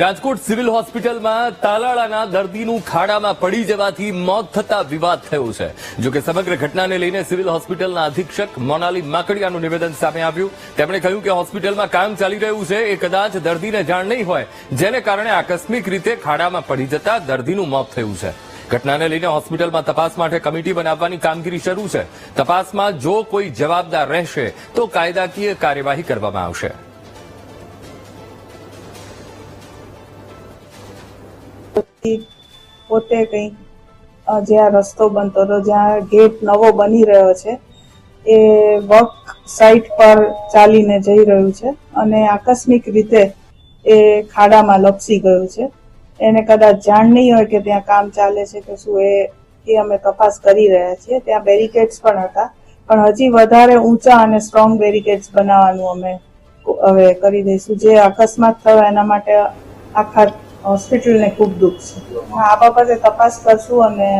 Rajkot civil હોસ્પિટલમાં તાલાળાના દર્દીનું ખાડામાં પડી જવાથી મોત થતા વિવાદ થયો છે. જો કે સમગ્ર ઘટનાને લઈને સિવિલ હોસ્પિટલના અધિક્ષક મોનાલી માકડિયાનું નિવેદન સામે આવ્યું. તેમણે કહ્યું કે હોસ્પિટલમાં કામ ચાલી રહ્યું છે એ કદાચ દર્દીને જાણ નહીં હોય, જેને કારણે આકસ્મિક રીતે ખાડામાં પડી જતા દર્દીનું મોત થયું છે. ઘટનાને લઈને હોસ્પિટલમાં તપાસ માટે કમિટી બનાવવાની કામગીરી શરૂ છે. તપાસમાં જો કોઈ જવાબદાર રહેશે, તો કાયદાકીય કાર્યવાહી કરવામાં આવશે. પોતે કંઈક જ્યાં રસ્તો બનતો હતો જ્યાં ગેટ નવો બની રહ્યો છે, એ વર્ક સાઇટ પર ચાલીને જઈ રહ્યું છે અને આકસ્મિક રીતે એ ખાડામાં લપસી ગયું છે. એને કદાચ જાણ નહીં હોય કે ત્યાં કામ ચાલે છે કે શું એ એ અમે તપાસ કરી રહ્યા છીએ. ત્યાં બેરિકેડ્સ પણ હતા. પણ હજી વધારે ઊંચા અને સ્ટ્રોંગ બેરિકેડ્સ બનાવવાનું અમે હવે કરી દઈશું. જે અકસ્માત થયો એના માટે આખા હોસ્પિટલને ખૂબ દુઃખ છે. આ બાબતે તપાસ કરશું અને